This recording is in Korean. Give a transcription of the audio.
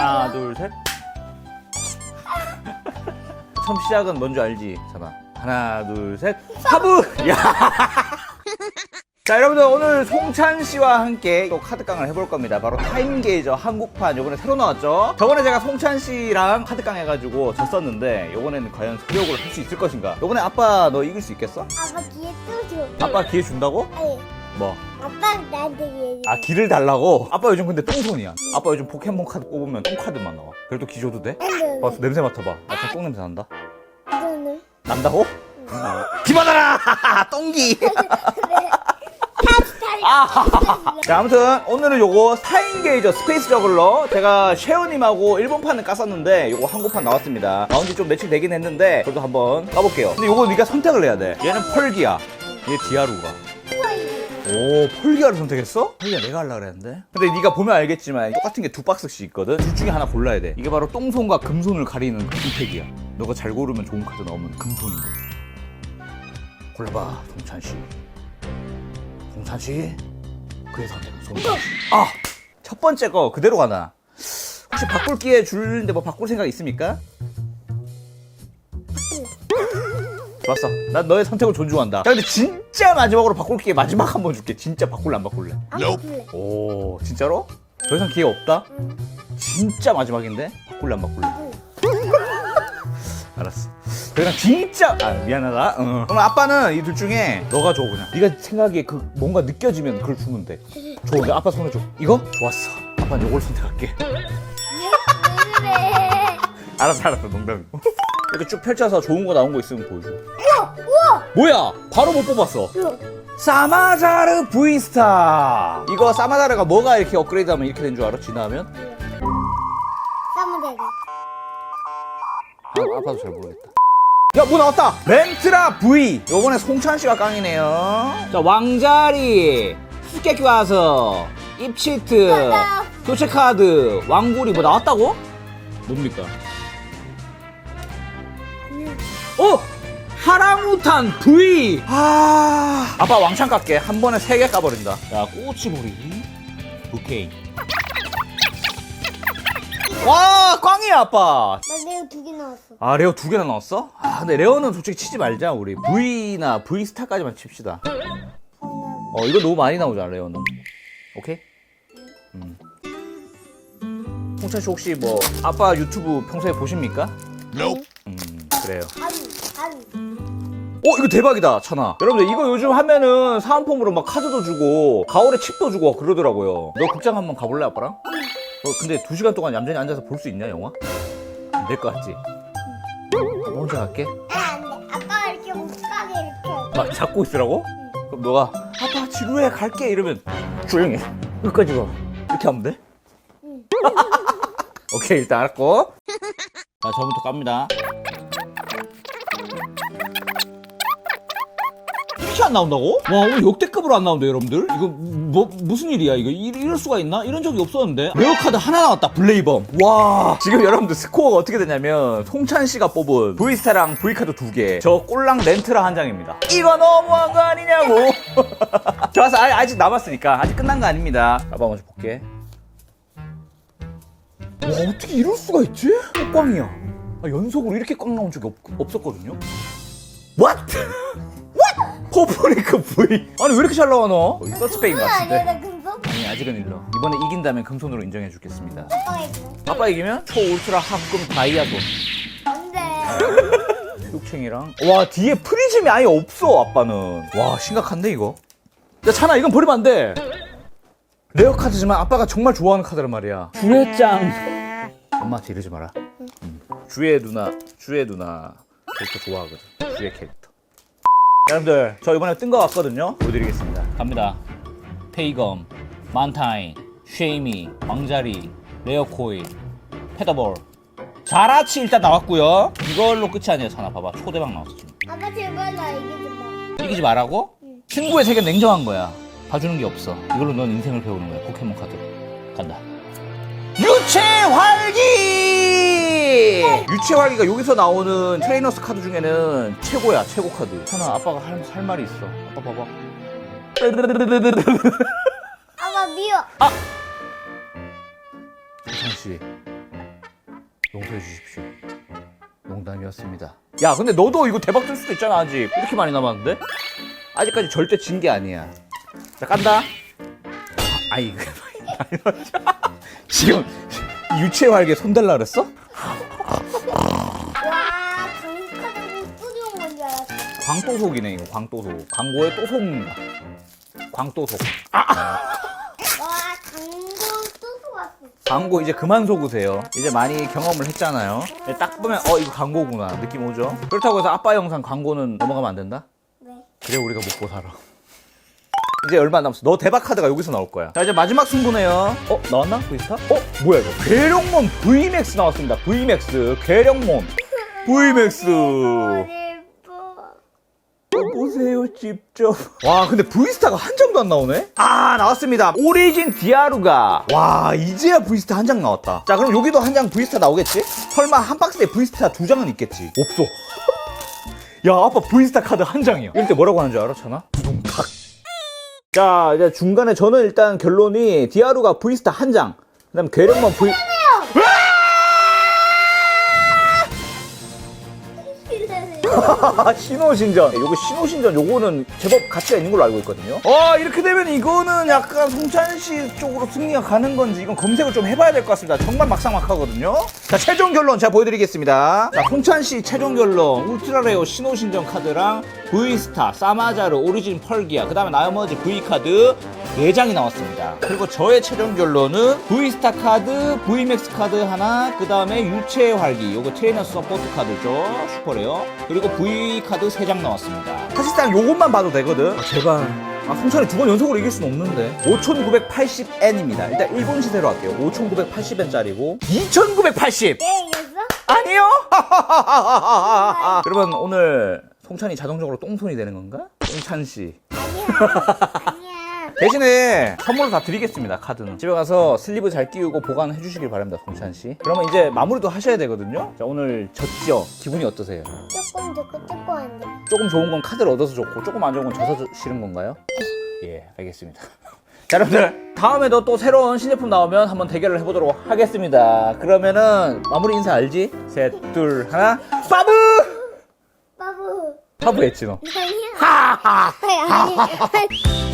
하나 둘 셋. 처음 시작은 뭔지 알지? 잠깐. 하나 둘 셋. 하부. 야. 자 여러분들 오늘 송찬 씨와 함께 또 카드 깡을 해볼 겁니다. 바로 타임 게이저 한국판 요번에 새로 나왔죠. 저번에 제가 송찬 씨랑 카드 깡 해가지고 졌었는데 요번에는 과연 소력을 할 수 있을 것인가? 요번에 아빠 너 이길 수 있겠어? 아빠 기회 또 줘. 아빠 기회 준다고? 아니, 뭐? 아빠 나한테 줘. 아 길을 달라고? 아빠 요즘 근데 똥손이야. 아빠 요즘 포켓몬 카드 뽑으면 똥 카드만 나와. 그래도 기 줘도 돼? 안 돼. 냄새 맡아봐. 아, 저똥 냄새 난다. 이거는 난다고? 기 받아라! 똥기! 다시 다시. 아, 자, 아무튼 오늘은 요거 타임게이저 스페이스 저글러 제가 셰어님하고 일본판을 깠었는데 요거 한국판 나왔습니다. 나온 지 좀 며칠 되긴 했는데 그래도 한번 까볼게요. 근데 요거 네가 선택을 해야 돼. 얘는 펄기야. 얘 디아루가. 오, 펄기아를 선택했어? 펄기아 내가 하려고 그랬는데. 근데 네가 보면 알겠지만 똑같은 게 두 박스씩 있거든. 둘 중에 하나 골라야 돼. 이게 바로 똥손과 금손을 가리는 그 선택이야. 너가 잘 고르면 좋은 카드 나오면 금손인 거지. 골라봐, 동찬 씨. 동찬 씨. 그의 선택은 씨. 아, 첫 번째 거 그대로 가나. 혹시 바꿀 기회 줄는데 뭐 바꿀 생각 있습니까? 좋았어. 난 너의 선택을 존중한다. 야, 근데 진짜 마지막으로 바꿀 기회 마지막 한 번 줄게. 진짜 바꿀래 안 바꿀래? 안 바꿀래. 오, 진짜로? 더 이상 기회 없다? 응. 진짜 마지막인데? 바꿀래 안 바꿀래? 알았어. 더 이상 진짜 아 미안하다. 어. 그럼 아빠는 이 둘 중에 너가 줘 그냥. 네가 생각에 그 뭔가 느껴지면 그걸 주면 돼. 줘. 근데 아빠 손에 줘. 이거? 좋았어. 아빠는 이걸 선택할게. 왜 그래? 알았어, 알았어. 농담이고. 이렇게 쭉 펼쳐서 좋은 거 나온 거 있으면 보여줘. 뭐야? 바로 못 뽑았어. 사마자르 V스타. 이거 사마자르가 뭐가 이렇게 업그레이드하면 이렇게 된 줄 알아? 지나면? 사무대가. 아, 아빠도 잘 모르겠다. 야, 뭐 나왔다! 렌트라 V! 요번에 송찬 씨가 깡이네요. 자, 왕자리, 수수께끼 와서, 입치트, 맞아. 교체 카드, 왕구리 뭐 나왔다고? 뭡니까? 어! 하랑우탄 V! 아. 아빠 왕창 깎게. 한 번에 세 개 까버린다. 자, 꼬치보리, 부케인. 와, 꽝이야, 아빠! 나 내가 두개 나왔어. 아 레어 두 개나 나왔어? 아 근데 레어는 솔직히 치지 말자 우리 V나 V스타까지만 칩시다 어 이거 너무 많이 나오잖아 레어는 오케이? 음. 홍찬 씨 혹시 뭐 아빠 유튜브 평소에 보십니까? 음 그래요. 어 이거 대박이다 찬아 여러분들 이거 요즘 하면은 사은품으로 막 카드도 주고 가오레 칩도 주고 그러더라고요 너 극장 한번 가볼래 아빠랑? 너 근데 두 시간 동안 얌전히 앉아서 볼 수 있냐 영화? 안 될 것 같지? 아빠 혼자 갈게 아, 안 돼. 아빠가 이렇게 못 가게 이렇게. 막 잡고 있으라고? 그럼 너가 아빠 지루해 갈게 이러면 조용히 해. 끝까지 가 이렇게 하면 돼? 오케이 일단 알았고 자 저부터 깝니다 안 나온다고? 와 오늘 역대급으로 안 나온다 여러분들. 이거 뭐 무슨 일이야 이거? 이, 이럴 수가 있나? 이런 적이 없었는데. 레어 카드 하나 나왔다 블레이범. 와 지금 여러분들 스코어가 어떻게 되냐면 송찬 씨가 뽑은 V스타랑 V카드 두 개 저 꼴랑 렌트라 한 장입니다. 이거 너무한 거 아니냐고. 좋았어. 아, 아직 남았으니까. 아직 끝난 거 아닙니다. 아빠 먼저 볼게. 와 어떻게 이럴 수가 있지? 꽝이야. 아, 연속으로 이렇게 꽝 나온 적이 없, 없었거든요? What? 퍼플리크 V 아니 왜 이렇게 잘 나와 너? 어, 이거 서치페인 것 같은데. 나 금속. 아니 아직은 일러. 이번에 이긴다면 금손으로 인정해 주겠습니다. 아빠 이기면? 초 울트라 합금 다이아도 안 돼. 육챙이랑. 와 뒤에 프리즘이 아예 없어 아빠는. 와 심각한데 이거? 야 찬아 이건 버리면 안돼. 레어 카드지만 아빠가 정말 좋아하는 카드란 말이야. 주애짱. 엄마한테 이러지 마라. 음. 주애 누나 주애 누나. 캐릭터 좋아하거든. 주애 캐릭터 여러분들 저 이번에 뜬 거 같거든요? 보여드리겠습니다. 갑니다. 페이검 만타인 쉐이미 왕자리 레어코일 페더볼. 자라치 일단 나왔고요. 이걸로 끝이 아니야 찬아. 봐봐. 초대박 나왔어 지금 아빠 제발 나 이기지 마. 이기지 말라고? 친구의 세계 냉정한 거야. 봐주는 게 없어. 이걸로 넌 인생을 배우는 거야. 포켓몬 카드. 간다 유채 활기가 여기서 나오는 트레이너스 카드 중에는 최고야 최고 카드 찬아 아빠가 할, 할 말이 있어 아빠 봐봐 아빠 미워. 정찬씨 용서해 주십시오. 농담이었습니다. 야, 근데 너도 이거 대박 줄 수도 있잖아, 아직. 이렇게 많이 남았는데? 아직까지 절대 진 게 아니야. 자, 깐다. 아, 아이, 넣었죠? 지금 유채 활개 손달라 그랬어? 와 강카드로 뿌리온 건줄 알았어. 광도속이네, 이거, 광도속. 광고에 또 속는다. 광도속. 와 강도 또 왔어. 광고 이제 그만 속으세요. 이제 많이 경험을 했잖아요. 이제 딱 보면, 어, 이거 광고구나. 느낌 오죠? 그렇다고 해서 아빠 영상 광고는 넘어가면 안 된다? 네. 그래 우리가 먹고 살아. 이제 얼마 안 남았어. 너 대박 카드가 여기서 나올 거야. 자 이제 마지막 승부네요. 어 나왔나 브이스타? 어 뭐야 이거? 괴력몬 VMAX 나왔습니다. VMAX 괴력몬 VMAX. 보세요 직접. 와 근데 브이스타가 한 장도 안 나오네? 아 나왔습니다. 오리진 디아루가. 와 이제야 브이스타 한 장 나왔다. 자 그럼 여기도 한 장 브이스타 나오겠지? 설마 한 박스에 브이스타 두 장은 있겠지? 없어. 야 아빠 브이스타 카드 한 장이야. 이럴 때 뭐라고 하는 줄 알아 천아? 자 이제 중간에 저는 일단 결론이 디아루가 브이스타 한 장. 그다음 괴력몬 V. 신호신전. 요거 신호신전 요거는 제법 가치가 있는 걸로 알고 있거든요. 어, 이렇게 되면 이거는 약간 송찬 씨 쪽으로 승리가 가는 건지 이건 검색을 좀 해봐야 될 것 같습니다. 정말 막상막하거든요. 자, 최종 결론 제가 보여드리겠습니다. 자, 송찬 씨 최종 결론. 울트라레어 신호신전 카드랑 V스타, 사마자르, 오리진 펄기아, 그 다음에 나머지 V카드 4장이 나왔습니다. 그리고 저의 최종 결론은 V스타 카드, V맥스 카드 하나, 그 다음에 유체 활기, 요거 트레이너 서포트 카드죠. 슈퍼레어. 그리고 V 카드 3장 나왔습니다. 사실상 요것만 봐도 되거든. 아, 제발. 아, 홍찬이 두 번 연속으로 이길 수는 없는데. 5,980엔입니다. 일단 일본 시세로 할게요. 5,980엔짜리고. 2,980! 얘 이겼어? 아니요! 그러면 오늘 송찬이 자동적으로 똥손이 되는 건가? 송찬 씨. 아니야. 대신에 선물로 다 드리겠습니다 카드는 집에 가서 슬리브 잘 끼우고 보관해 주시길 바랍니다 송찬 씨 그러면 이제 마무리도 하셔야 되거든요 자 오늘 졌죠 기분이 어떠세요 조금 좋고 조금 안 돼. 조금 좋은 건 카드를 얻어서 좋고 조금 안 좋은 건 져서 싫은 건가요? 예 알겠습니다 자 여러분들 다음에도 또 새로운 신제품 나오면 한번 대결을 해보도록 하겠습니다 그러면은 마무리 인사 알지? 셋 둘 하나 빠브 바보. 빠브 했지 너 아니야. 아니 아니.